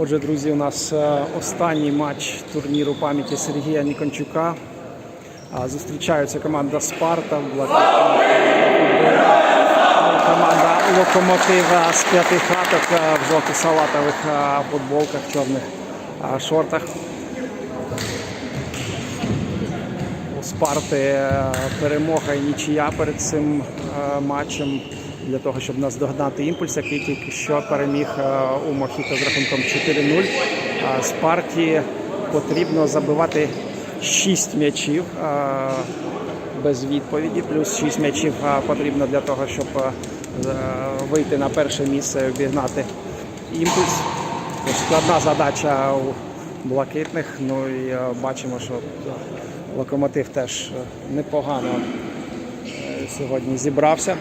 Отже, друзі, у нас е, останній матч турніру пам'яті Сергія Нікончука. Зустрічаються команда Спарта. Команда Локомотива з п'яти хаток е, в жовто-салатових е, футболках, чорних шортах. У Спарти перемога і нічия перед цим матчем для того, щоб наздогнати імпульс, який тільки що переміг е, у Мохіто з рахунком 4-0. А Спарті потрібно забивати 6 м'ячів е, без відповіді, плюс 6 м'ячів е, потрібно для того, щоб вийти на перше місце і обігнати імпульс. Складна задача у блакитних. Ну і бачимо, що локомотив теж непогано сьогодні зібрався.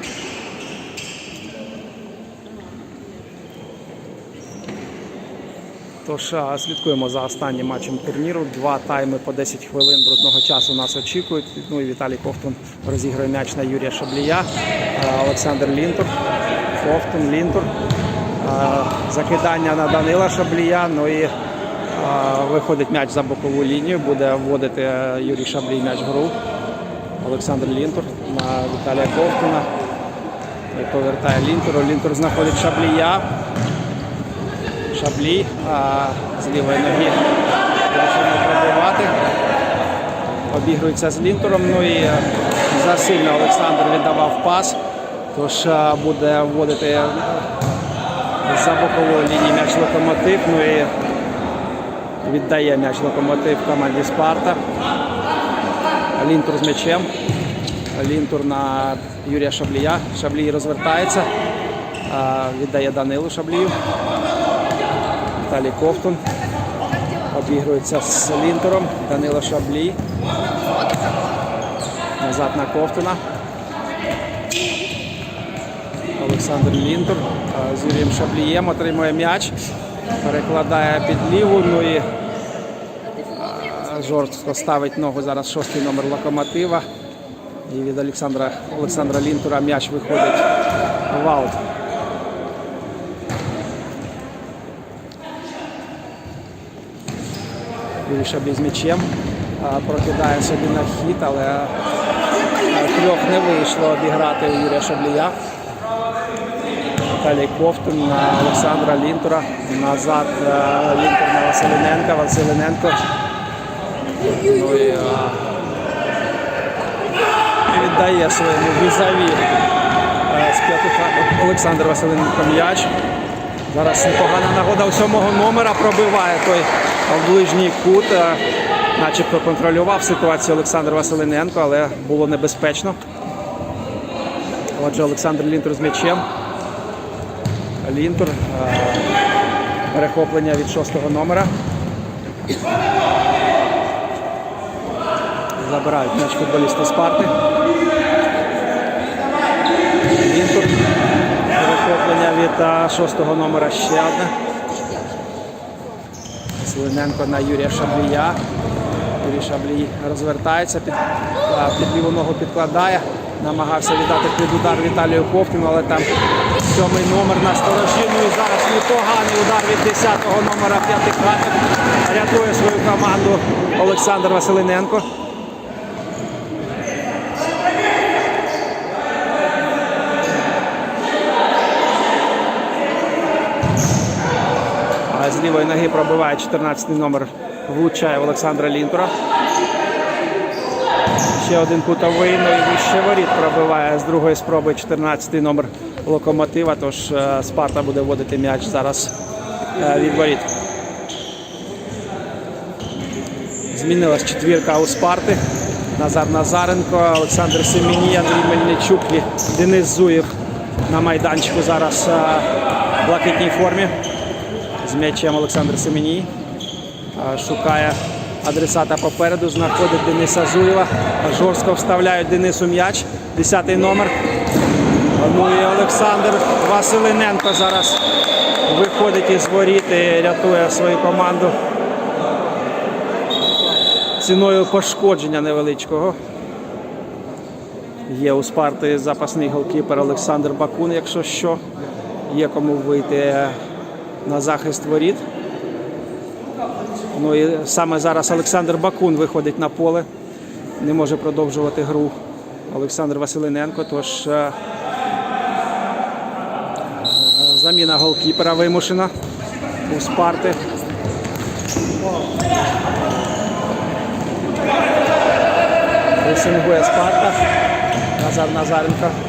Тож слідкуємо за останнім матчем турніру. Два тайми по 10 хвилин брудного часу нас очікують. Ну і Віталій Ковтун розігрує м'яч на Юрія Шаблія, Олександр Лінтур, Ковтун, Лінтур. Закидання на Данила Шаблія. Ну і виходить м'яч за бокову лінію. Буде вводити е, Юрій Шаблій м'яч в гру. Олександр Лінтур на Віталія Ковтуна. Повертає Лінтуру. Лінтур знаходить Шаблія. Шаблі а, з лівої ноги вирішив не пробивати. Обігрується з лінтером. Ну і е, засильно Олександр віддавав пас. Тож е, буде вводити е, за бокової лінії м'яч локомотив. Ну і віддає м'яч локомотив команді Спарта. Лінтур з м'ячем. Лінтур на Юрія Шаблія. Шаблій розвертається. Віддає Данилу Шаблію. Віталій Ковтун. Обігрується з лінтером. Данило Шаблій. Назад на Ковтуна. Олександр Лінтур з Юрієм Шаблієм отримує м'яч. Перекладає під ліву. Ну і жорстко ставить ногу зараз шостий номер локомотива. І від Олександра, Олександра Лінтура м'яч виходить в аут. Юрій з м'ячем. Прокидає собі на хід, але трьох не вийшло обіграти Юрія Шаблія. Віталій Ковтун на Олександра Лінтура. Назад Лінтур на Василиненка. Василиненко. Ну і, віддає своєму візаві з п'яти Олександр Василенко м'яч. Зараз непогана нагода у сьомого номера пробиває той в ближній кут. Е, Начебто контролював ситуацію Олександр Василиненко, але було небезпечно. Отже, Олександр Лінтур з м'ячем. Лінтур. е, Перехоплення від шостого номера. Забирають м'яч футболісти Спарти. Лінтур. Перехоплення від шостого номера ще одне. Свиненко на Юрія Шаблія. Юрій Шаблій розвертається, під, під ліву ногу підкладає. Намагався віддати під удар Віталію Ковтіну, але там сьомий номер на сторожину. І зараз непоганий удар від 10-го номера п'ятихаток. Рятує свою команду Олександр Василиненко. З лівої ноги пробиває 14-й номер, влучає в Олександра Лінтура. Ще один кутовий, ну і вище воріт пробиває з другої спроби 14-й номер локомотива. Тож е, Спарта буде вводити м'яч зараз е, від воріт. Змінилась четвірка у Спарти. Назар Назаренко, Олександр Семені, Андрій Мельничук і Денис Зуєв на майданчику зараз е, в блакитній формі. З м'ячем Олександр Семеній. Шукає адресата попереду, знаходить Дениса Зуєва. Жорстко вставляють Денису м'яч. Десятий номер. Ну і Олександр Василиненко зараз виходить із воріт і рятує свою команду ціною пошкодження невеличкого. Є у Спарти запасний голкіпер Олександр Бакун, якщо що. Є кому вийти на захист воріт. Ну і саме зараз Олександр Бакун виходить на поле, не може продовжувати гру. Олександр Василиненко. Тож е, заміна голкіпера вимушена у Спарти. Пресингує Спарта. Назар Назаренко.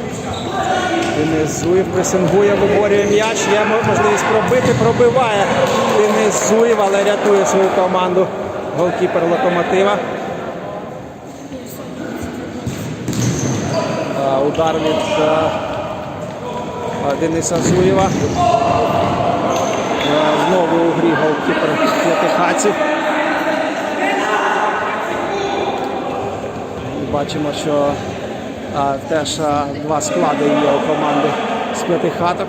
Денис Зуєв пресингує, виборює м'яч. Є можливість пробити, пробиває. Денис Зуєв, але рятує свою команду. Голкіпер локомотива. Удар від е, е, Дениса Зуєва. Е, Знову у грі голкіпер П'ятихаців. Бачимо, що теж два склади є у команди з п'яти хаток.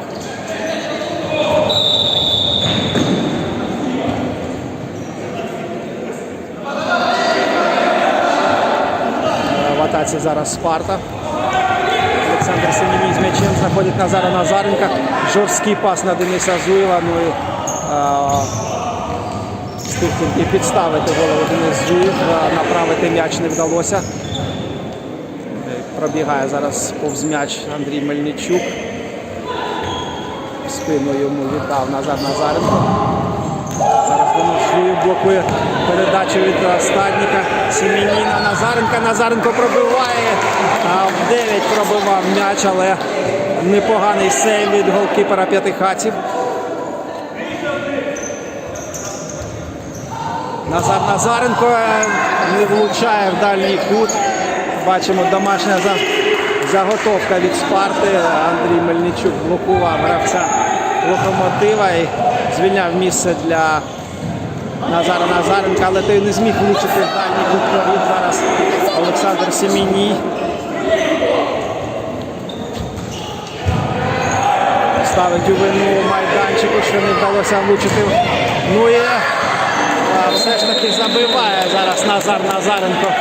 Е, В атаці зараз Спарта. Олександр Семеній з м'ячем знаходить Назара Назаренка. Жорсткий пас на Дениса Зуєва. Ну і а, встиг тільки підставити голову Денис Зуєв. Направити м'яч не вдалося. Пробігає зараз повз м'яч Андрій Мельничук. Спину йому віддав Назар Назаренко. Зараз Зуєв блокує передачу від стадника Сімініна Назаренка. Назаренко пробиває. А в 9 пробивав м'яч, але непоганий сейв від голкіпера п'ятихатів. Назар Назаренко е, не влучає в дальній кут. Бачимо домашня заготовка від Спарти. Андрій Мельничук блокував гравця локомотива і звільняв місце для Назара Назаренка, але той не зміг влучити в дальній кут. Зараз Олександр Семіній. Ставить у вину майданчику, що не вдалося влучити. Ну і все ж таки забиває зараз Назар Назаренко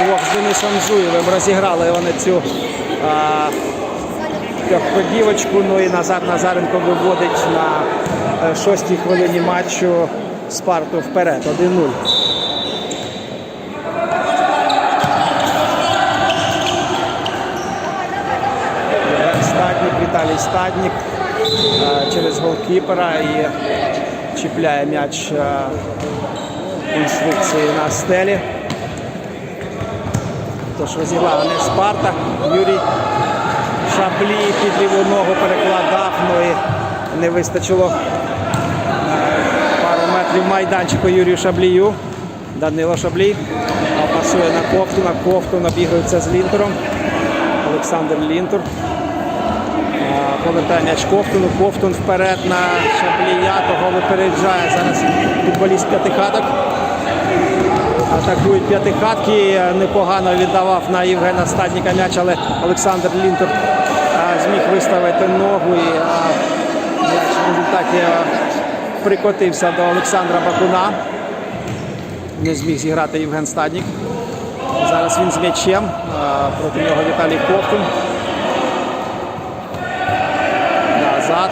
а, вдвох з Денисом Зуєвим. Розіграли вони цю а. Ну і Назар Назаренко виводить на е, шостій хвилині матчу Спарту вперед. 1-0. Євген Віталій Стаднік е, через голкіпера і чіпляє м'яч е, інструкції на стелі. Тож розіграла не Спарта. Юрій Шаблі під ліву ногу перекладав, ну і не вистачило е, пару метрів майданчику Юрію Шаблію. Данило Шаблій пасує на Ковтуна. Ковтун обігрується з Лінтером. Олександр Лінтур. А, Повертає м'яч Ковтуну. Ковтун вперед на Шаблія. Того випереджає зараз футболіст п'ятихаток. Атакують п'ятихатки. Непогано віддавав на Євгена Стадніка м'яч, але Олександр Лінтур а, зміг виставити ногу і м'яч в результаті прикотився до Олександра Бакуна. Не зміг зіграти Євген Стаднік. Зараз він з м'ячем. Проти нього Віталій Ковтун. Назад.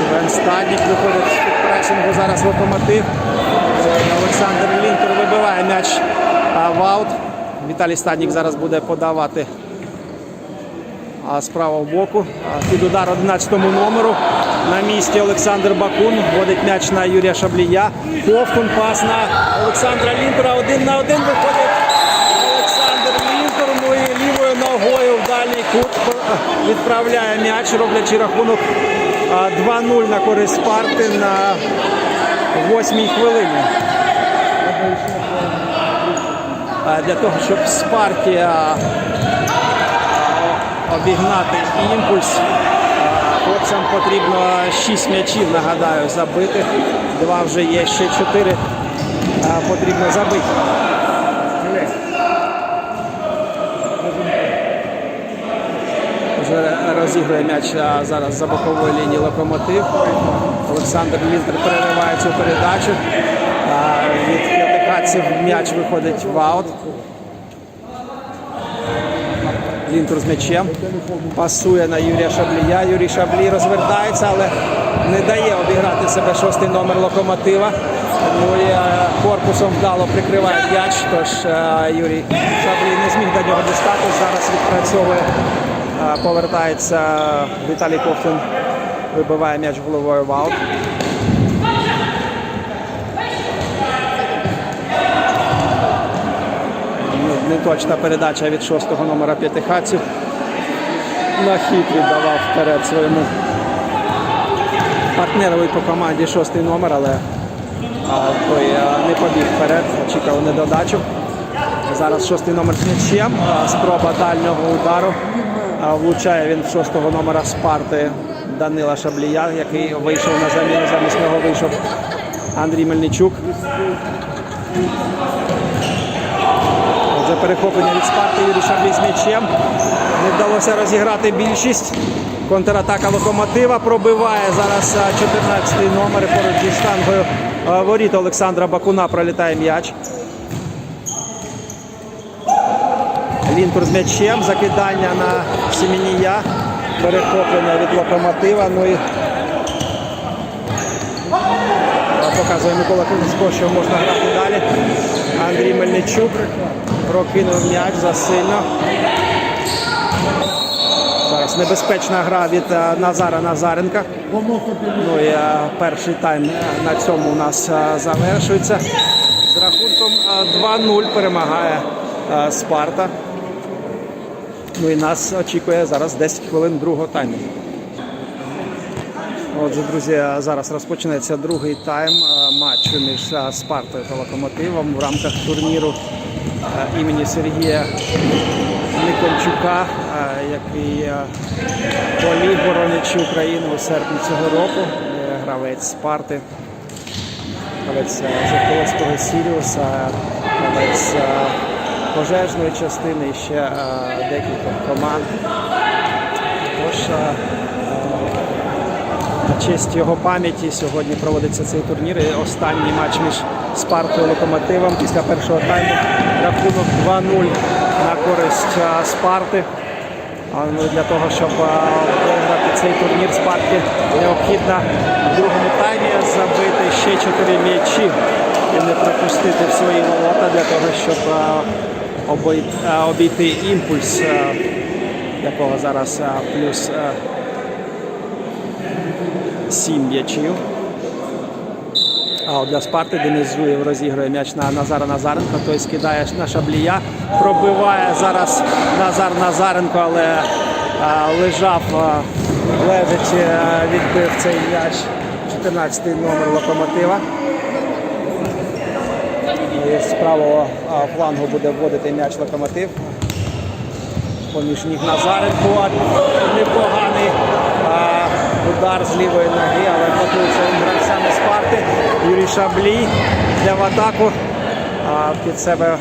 Євген Стаднік виходить з під пресингу. Зараз локомотив. Олександр Лінтер вибиває м'яч в аут. Віталій Стаднік зараз буде подавати справа в боку. Під удар 11 номеру. На місці Олександр Бакун вводить м'яч на Юрія Шаблія. Ковтун пас на Олександра Лінтера. Один на один виходить Олександр Лінтер. Ну і лівою ногою в дальній кут відправляє м'яч, роблячи рахунок 2-0 на користь Спарти на восьмій хвилині. А, Для того, щоб Спарті а, обігнати імпульс. Хлопцям потрібно 6 м'ячів, нагадаю, забити. Два вже є, ще 4 потрібно забити. Вже розігрує м'яч зараз за боковою лінії локомотив. Олександр Лінтер перериває цю передачу. Від п'ятихатців м'яч виходить в аут. Лінтур з м'ячем. Пасує на Юрія Шаблія. Юрій Шаблій розвертається, але не дає обіграти себе шостий номер локомотива. Ну і е, корпусом вдало прикриває м'яч. Тож е, Юрій Шаблій не зміг до нього дістати. Зараз відпрацьовує, е, повертається Віталій Ковтун. Вибиває м'яч головою в аут. Неточна передача від шостого номера п'ятихатців. На хитрі давав вперед своєму партнерові по команді шостий номер, але той не побіг вперед, очікував недодачу. Зараз шостий номер з м'ячем. Спроба дальнього удару. Влучає він шостого номера Спарти Данила Шаблія, який вийшов на заміну. Замість нього вийшов Андрій Мельничук. Отже, перехоплення від Спарти Юрій з м'ячем. Не вдалося розіграти більшість. Контратака локомотива пробиває зараз 14-й номер поруч зі штангою воріт Олександра Бакуна пролітає м'яч. Лінтур з м'ячем, закидання на Семенія, перехоплення від локомотива. Ну і показує Микола Кузько, що можна грати далі. Андрій Мельничук прокинув м'яч засильно. Зараз небезпечна гра від е, Назара Назаренка. Ну і е, перший тайм е, на цьому у нас завершується. З рахунком е, 2-0 перемагає Спарта. Ну і нас очікує зараз 10 хвилин другого тайму. Отже, друзі, зараз розпочнеться другий тайм матчу між Спартою та Локомотивом в рамках турніру імені Сергія Никольчука, е, який е, поліг боронячи Україну у серпні цього року. Е, Гравець Спарти, гравець е, Жовтоводського Сіріуса, гравець е, пожежної частини і ще е, декілька команд. Тож е, на честь його пам'яті сьогодні проводиться цей турнір. І останній матч між Спартою і Локомотивом після першого тайму. Рахунок 2-0 на користь Спарти. А, ну, Для того, щоб виграти цей турнір Спарті необхідно в другому таймі забити ще 4 м'ячі і не пропустити в свої ворота для того, щоб обійти імпульс, якого зараз плюс 7 м'ячів. А для Спарти Денис Зуєв розігрує м'яч на Назара Назаренка. Той скидає на Шаблія. Пробиває зараз Назар Назаренко, але лежав, лежачи, відбив цей м'яч 14-й номер локомотива. І з правого флангу буде вводити м'яч локомотив. Поміж ніг Назаренко. Непоганий удар з лівої ноги, але готується гравцями Спарти. Юрій Шаблій йде в атаку. А, під себе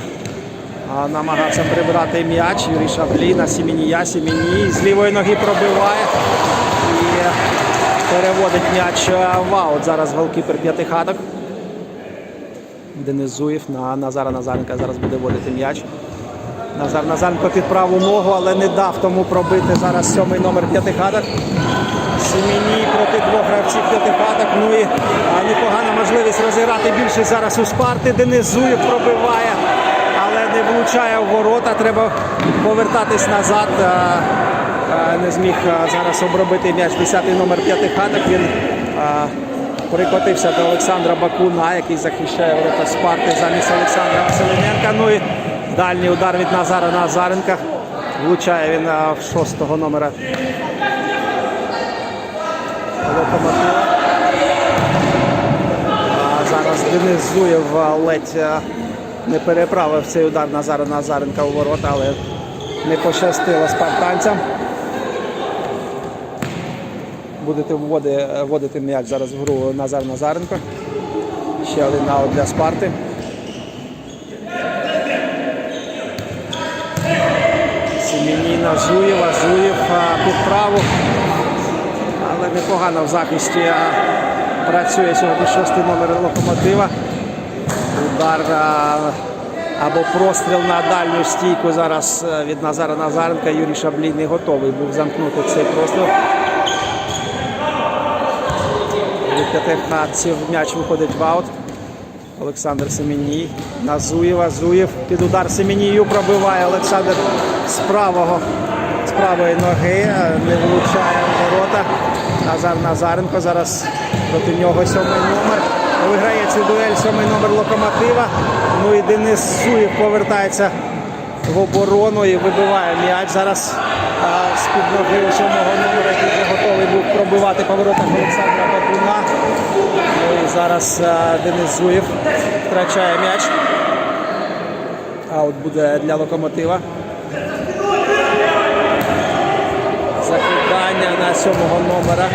намагався прибрати м'яч. Юрій Шаблій на Сімінія. Сіміній з лівої ноги пробиває і переводить м'яч а, в аут. Зараз голкіпер п'ятихаток. Денис Зуєв на Назара Назаренка зараз буде вводити м'яч. Назар Назаренко під праву ногу, але не дав тому пробити зараз сьомий номер п'ятихаток. Семені проти двох гравців п'ятихаток. Ну і непогана можливість розіграти більше зараз у Спарти. Денис Зуєв пробиває, але не влучає в ворота. Треба повертатись назад. Не зміг зараз обробити м'яч 10-й номер п'ятихаток. Він прикотився до Олександра Бакуна, який захищає ворота Спарти замість Олександра Василененка. Ну і дальній удар від Назара Назаренка. Влучає він в шостого номера локомотива. Зараз Денис Зуєв ледь не переправив цей удар Назара Назаренка у ворота, але не пощастило спартанцям. Будете вводи- вводити м'яч зараз в гру Назар Назаренко. Ще один аут для Спарти. Семеніна Зуєва, Зуєв а, під праву. Але непогано в захисті працює сьогодні шостий номер локомотива. Удар або простріл на дальню стійку зараз е, від Назара Назаренка. Юрій Шаблій не готовий був замкнути цей простріл. Від п'ятихатців м'яч виходить в аут. Олександр Семеній на Зуєва. Зуєв під удар Семенію пробиває Олександр з правого, з правої ноги, е, не влучає ворота. Назар Назаренко зараз проти нього сьомий номер. Виграє цю дуель сьомий номер локомотива. Ну і Денис Зуєв повертається в оборону і вибиває м'яч. Зараз а, з-під ноги у сьомого номера, який вже готовий був пробивати по воротах Олександра Бакуна. Ну зараз а, Денис Зуєв втрачає м'яч. Аут буде для локомотива. Закидання на сьомого номера.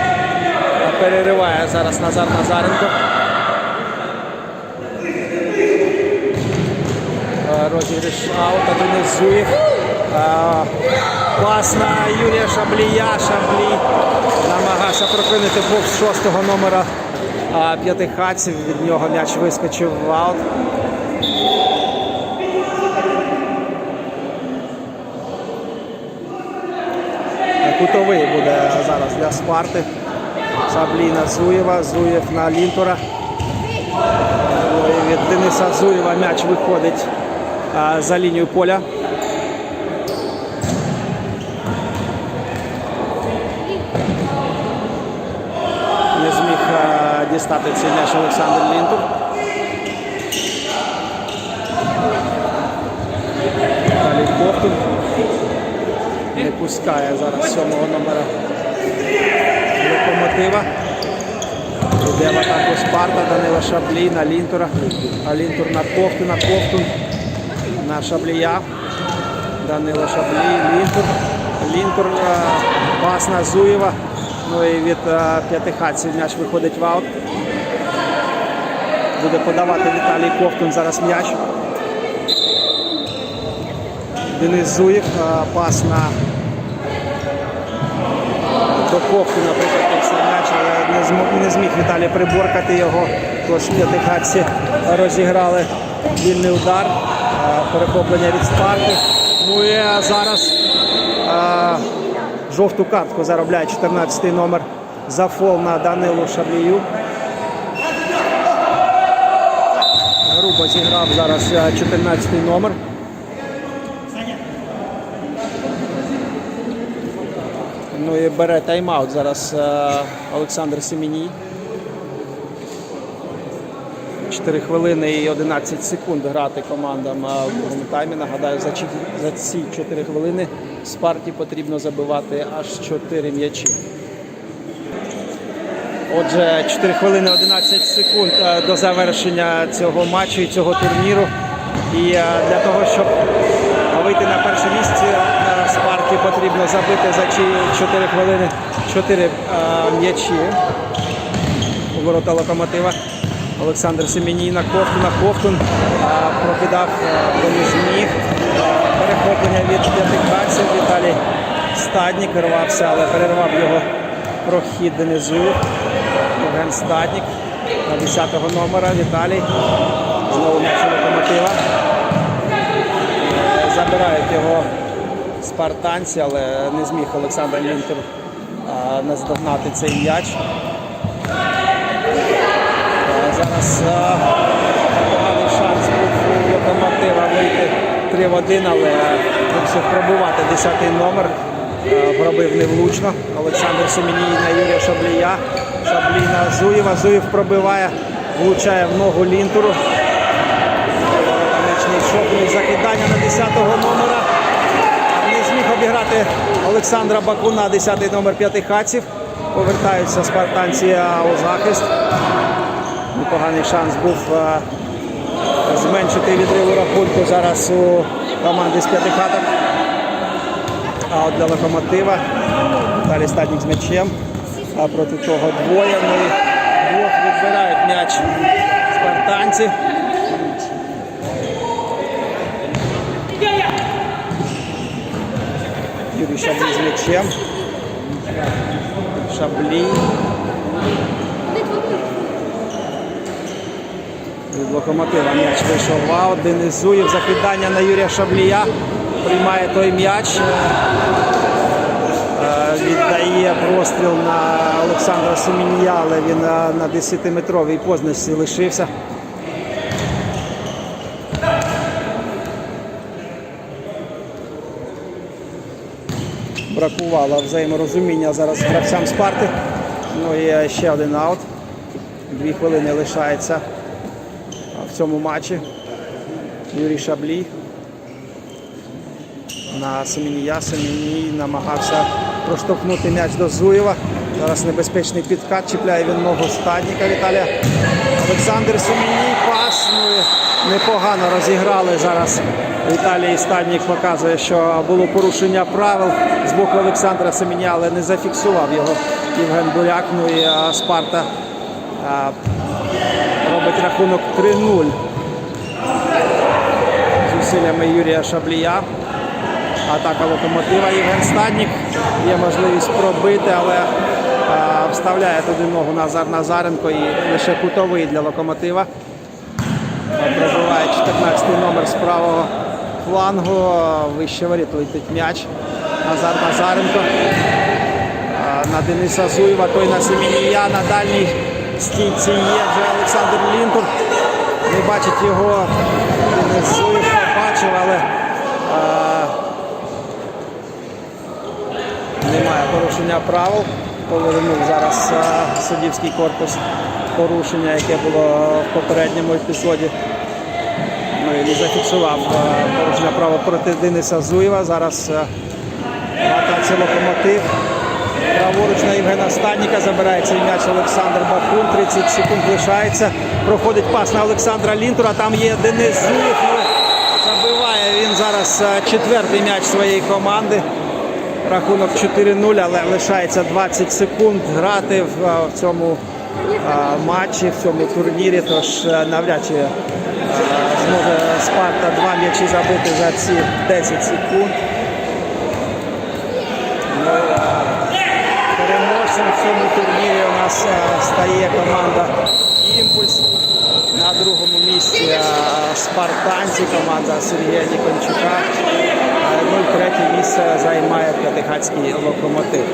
Перериває зараз Назар Назаренко. Е, розіграш аута Денис Зуєв. Е, Пас на Юрія Шаблія. Шаблій намагався припинити бокс шостого номера п'ятихатців. Від нього м'яч вискочив в аут. Кутовий буде зараз для Спарти. Шаблій на Зуєва, Зуєв на Лінтура. Від Дениса Зуєва м'яч виходить за лінію поля. Не зміг а, дістати цей м'яч Олександр Лінтур. Далі Ковтун. Не пускає зараз сьомого номера локомотива. Йде в атаку Спарта, Данила Шаблій на Лінтура. А Лінтур на Ковтуна, Ковтун на Шаблія. Данила Шаблій, Лінтур. Лінтур е, пас на Зуєва. Ну і від е, п'ятихатців м'яч виходить в аут. Буде подавати Віталій Ковтун зараз м'яч. Денис Зуєв, е, пас на до Ковтуна прикотився м'яч, але не змог, не зміг Віталій приборкати його. Тож п'ятихатці розіграли вільний удар, е, перехоплення від Спарти. Ну і е, зараз е, жовту картку заробляє 14-й номер за фол на Данилу Шаблію. Грубо зіграв зараз е, 14 номер. Ну і бере тайм-аут зараз е, Олександр Семеній. 4 хвилини і 11 секунд грати командам е, в другому таймі. Нагадаю, за ці 4 хвилини Спарті потрібно забивати аж 4 м'ячі. Отже, 4 хвилини 11 секунд е, до завершення цього матчу і цього турніру. І е, для того, щоб вийти на перше місце, е, Спарті потрібно забити за ці 4 хвилини 4 е, м'ячі у ворота локомотива. Олександр Семеній на Ковтун, на Ковтун прокидав поміж ніг. Перехоплення від п'ятихатців. Віталій Стаднік рвався, але перервав його прохід донизу. Євген Стаднік на 10-го номера. Віталій. Знову м'яч локомотива. Е, Забирають його спартанці, але не зміг Олександр Лінтер а, наздогнати цей м'яч. Е, Зараз е, поганий шанс був локомотива вийти 3 в 1, але вирішив пробувати 10-й номер. Е, Пробив невлучно. Олександр Семеній Юрія Шаблія. Шаблій на Зуєва. Зуєв пробиває, влучає в ногу Лінтуру. Нічний шокний закидання на 10-го номера. Не зміг обіграти Олександра Бакуна, 10-й номер п'ятихатців. Повертаються спартанці е, у захист. Непоганий шанс був е, зменшити відрив у рахунку зараз у команди з п'яти хаток. А от для локомотива далі статник з м'ячем. А проти того двоє. Ну і двох відбирають м'яч спартанці. Юрій Шаблій з м'ячем. Шаблій. Від локомотива м'яч вийшов в аут. Закидання на Юрія Шаблія. Приймає той м'яч. Е, Віддає простріл на Олександра Семенія, але він е, на 10-метровій позначці лишився. Бракувало взаєморозуміння зараз гравцям Спарти. Ну і ще один аут. Дві хвилини лишається в цьому матчі. Юрій Шаблій на Семенія. Семеній намагався проштовхнути м'яч до Зуєва. Зараз небезпечний підкат. Чіпляє він ногу стадніка Віталія. Олександр Семеній пас. Ну, непогано розіграли зараз. Віталій Стаднік показує, що було порушення правил з боку Олександра Семеня, але не зафіксував його Євген Буряк. Ну і а, Спарта робить рахунок 3-0 зусиллями Юрія Шаблія. Атака локомотива Євген Стаднік. Є можливість пробити, але вставляє туди ногу Назар Назаренко і лише кутовий для локомотива. Пробиває 14 номер з правого флангу. Вище воріт летить м'яч. Назар Назаренко. На Дениса Зуєва, той на Семенія, на дальній стійці є вже Олександр Лінтур. Не бачить його. Денис Зуєв побачив, але а, немає порушення правил. Повернув зараз а, суддівський корпус порушення, яке було в попередньому епізоді. Ну і не зафіксував а, порушення права проти Дениса Зуєва. Зараз а, атаці локомотив. Праворуч на Євгена Стадніка забирає цей м'яч Олександр Бакун. 30 секунд лишається. Проходить пас на Олександра Лінтура. Там є Денис Зуєв. Забиває він зараз четвертий м'яч своєї команди. Рахунок 4-0, але лишається 20 секунд грати в, в цьому а, матчі, в цьому турнірі. Тож навряд чи зможе Спарта два м'ячі забити за ці 10 секунд. Ну, переможцем в цьому турнірі у нас стає команда Імпульс. На другому місці спартанці, команда Сергія Нікончука. А, Ну і третє місце займає П'ятихатський локомотив.